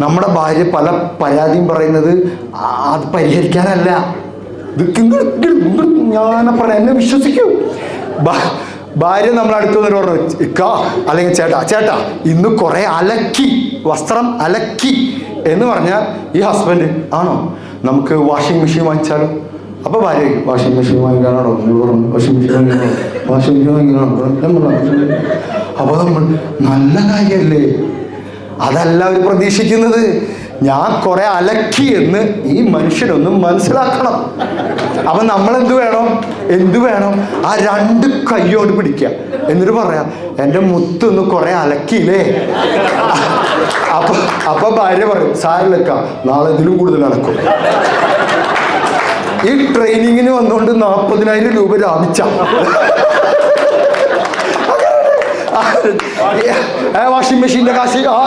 നമ്മുടെ ഭാര്യ പല പരാതിയും പറയുന്നത് അത് പരിഹരിക്കാനല്ല. പറഞ്ഞ എന്നെ വിശ്വസിക്കൂ. ഭാര്യ നമ്മളെ അടുത്ത് വന്നിട്ട് പറഞ്ഞു ഇക്ക അല്ലെങ്കിൽ ചേട്ടാ ചേട്ടാ ഇന്ന് കുറെ അലക്കി വസ്ത്രം അലക്കി എന്ന് പറഞ്ഞാൽ ഈ ഹസ്ബൻഡ് ആണോ? നമുക്ക് വാഷിംഗ് മെഷീൻ വാങ്ങിച്ചാലോ? അപ്പൊ ഭാര്യ വാഷിംഗ് മെഷീൻ വാങ്ങിക്കാനാണോ? പറഞ്ഞു വാഷിംഗ് മെഷീൻ വാഷിംഗ് മെഷീൻ വാങ്ങിക്കാനോ ഞാൻ അപ്പൊ നമ്മൾ നല്ല കാര്യല്ലേ? അതല്ല അവർ പ്രതീക്ഷിക്കുന്നത്. ഞാൻ കുറെ അലക്കി എന്ന് ഈ മനുഷ്യനൊന്നും മനസ്സിലാക്കണം. അപ്പൊ നമ്മൾ എന്ത് വേണം? എന്ത് വേണം? ആ രണ്ട് കയ്യോട് പിടിക്കുക എന്നിട്ട് പറയാം എന്റെ മുത്തൊന്ന് കുറെ അലക്കിയില്ലേ? അപ്പൊ അപ്പൊ ഭാര്യ പറയും സാരിലക്ക നാളെ ഇതിലും കൂടുതൽ അലക്കും. ഈ ട്രെയിനിങ്ങിന് വന്നുകൊണ്ട് നാൽപ്പതിനായിരം രൂപ ലാഭിച്ച. വാഷിംഗ് മെഷീന്റെ കാശ് ആ